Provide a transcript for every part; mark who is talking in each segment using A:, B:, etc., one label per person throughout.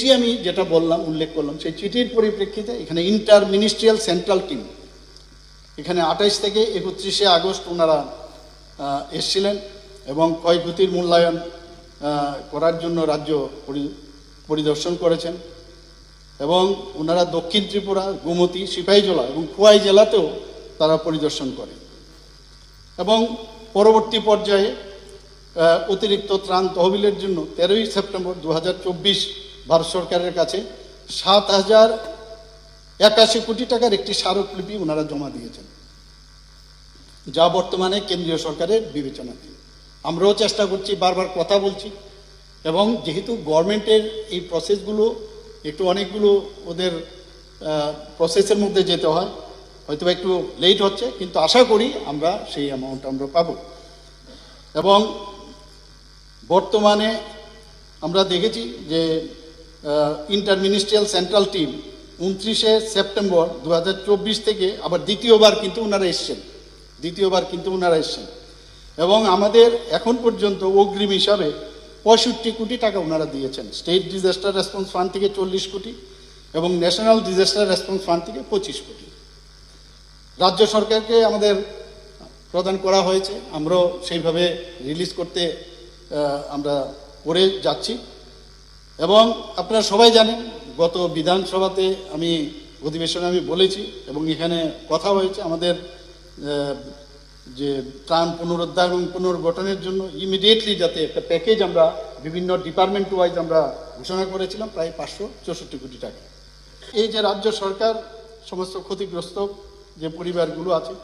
A: চিঠি আমি যেটা বললাম, উল্লেখ করলাম, সেই চিঠির পরিপ্রেক্ষিতে এখানে ইন্টার মিনিস্ট্রিয়াল সেন্ট্রাল টিম এখানে আঠাইশ থেকে একত্রিশে আগস্ট ওনারা এসছিলেন এবং ক্ষয়ক্ষতির মূল্যায়ন করার জন্য রাজ্য পরি- পরিদর্শন করেছেন এবং ওনারা দক্ষিণ ত্রিপুরা, গোমতী সিপাহীজলা এবং খোয়াই জেলাতেও তারা পরিদর্শন করে এবং পরবর্তী পর্যায়ে অতিরিক্ত ত্রাণ তহবিলের জন্য তেরোই সেপ্টেম্বর দু হাজার চব্বিশ ভারত সরকারের কাছে সাত হাজার একাশি কোটি টাকার একটি স্মারকলিপি ওনারা জমা দিয়েছেন, যা বর্তমানে কেন্দ্রীয় সরকারের বিবেচনাধীন আমরাও চেষ্টা করছি, বারবার কথা বলছি, এবং যেহেতু গভর্নমেন্টের এই প্রসেসগুলো একটু অনেকগুলো ওদের প্রসেসের মধ্যে যেতে হয় হয়তো একটু লেট হচ্ছে, কিন্তু আশা করি আমরা সেই অ্যামাউন্ট আমরা পাবো। এবং বর্তমানে আমরা দেখেছি যে ইন্টার মিনিস্ট্রিয়াল সেন্ট্রাল টিম উনত্রিশে সেপ্টেম্বর দু হাজার চব্বিশ থেকে আবার দ্বিতীয়বার কিন্তু ওনারা এসছেন। দ্বিতীয়বার কিন্তু ওনারা এসছেন। এবং আমাদের এখন পর্যন্ত অগ্রিম হিসাবে পঁয়ষট্টি কোটি টাকা ওনারা দিয়েছেন। স্টেট ডিজাস্টার রেসপন্স ফান্ড থেকে চল্লিশ কোটি এবং ন্যাশনাল ডিজাস্টার রেসপন্স ফান্ড থেকে পঁচিশ কোটি। রাজ্য সরকারকে আমাদের প্রদান করা হয়েছে। আমরাও সেইভাবে রিলিজ করতে আমরা করে যাচ্ছি। এবং আপনারা সবাই জানেন, গত বিধানসভাতে আমি, অধিবেশনে আমি বলেছি এবং এখানে কথা হয়েছে আমাদের যে ত্রাণ পুনরুদ্ধার এবং পুনর্গঠনের জন্য ইমিডিয়েটলি যাতে একটা প্যাকেজ আমরা বিভিন্ন ডিপার্টমেন্ট ওয়াইজ আমরা ঘোষণা করেছিলাম, প্রায় পাঁচশো চৌষট্টি কোটি টাকা। এই যে রাজ্য সরকার সমস্ত ক্ষতিগ্রস্ত যে পরিবারগুলো আছে,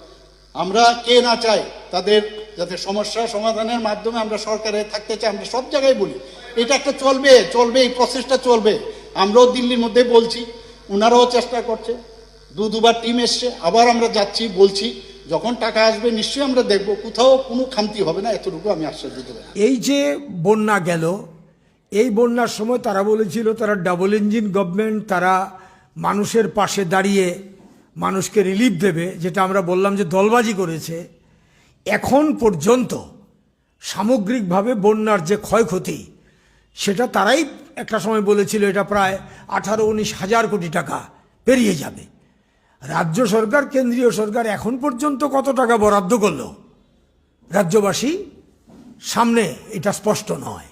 A: আমরা কে না চাই তাদের যাতে সমস্যা সমাধানের মাধ্যমে আমরা সরকারে থাকতে চাই, আমরা সব জায়গায় বলি। এটা একটা চলবে চলবে, এই প্রসেসটা চলবে। আমরাও দিল্লির মধ্যে বলছি ওনারাও চেষ্টা করছে। দু, দুবার টিম এসছে, আবার আমরা যাচ্ছি, বলছি, যখন টাকা আসবে নিশ্চয়ই আমরা দেখব, কোথাও কোনো খামতি হবে না, এতটুকু আমি আশ্বাস দিতে পারি
B: এই যে বন্যা গেল, এই বন্যার সময় তারা বলেছিল, তারা ডাবল ইঞ্জিন গভর্নমেন্ট তারা মানুষের পাশে দাঁড়িয়ে মানুষকে রিলিফ দেবে, যেটা আমরা বললাম যে দলবাজি করেছে। এখন পর্যন্ত সামগ্রিকভাবে বন্যার যে ক্ষয়ক্ষতি, সেটা তারাই একটা সময় বলেছিল এটা প্রায় আঠারো উনিশ হাজার কোটি টাকা পেরিয়ে যাবে। রাজ্য সরকার, কেন্দ্রীয় সরকার এখন পর্যন্ত কত টাকা বরাদ্দ করল? রাজ্যবাসী, সামনে এটা স্পষ্ট নয়।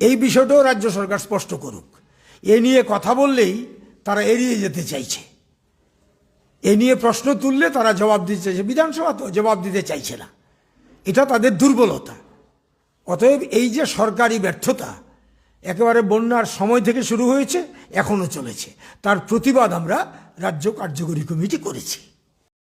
B: এই বিষয়টাও রাজ্য সরকার স্পষ্ট করুক। এ নিয়ে কথা বললেই তারা এড়িয়ে যেতে চাইছে। এ নিয়ে প্রশ্ন তুললে তারা জবাব দিতে চাইছে। বিধানসভা তো জবাব দিতে চাইছে না। এটা তাদের দুর্বলতা। অতএব এই যে সরকারি ব্যর্থতা, একেবারে বন্যার সময় থেকে শুরু হয়েছে এখনও চলেছে। তার প্রতিবাদ আমরা রাজ্য কার্যকরী কমিটি করেছি।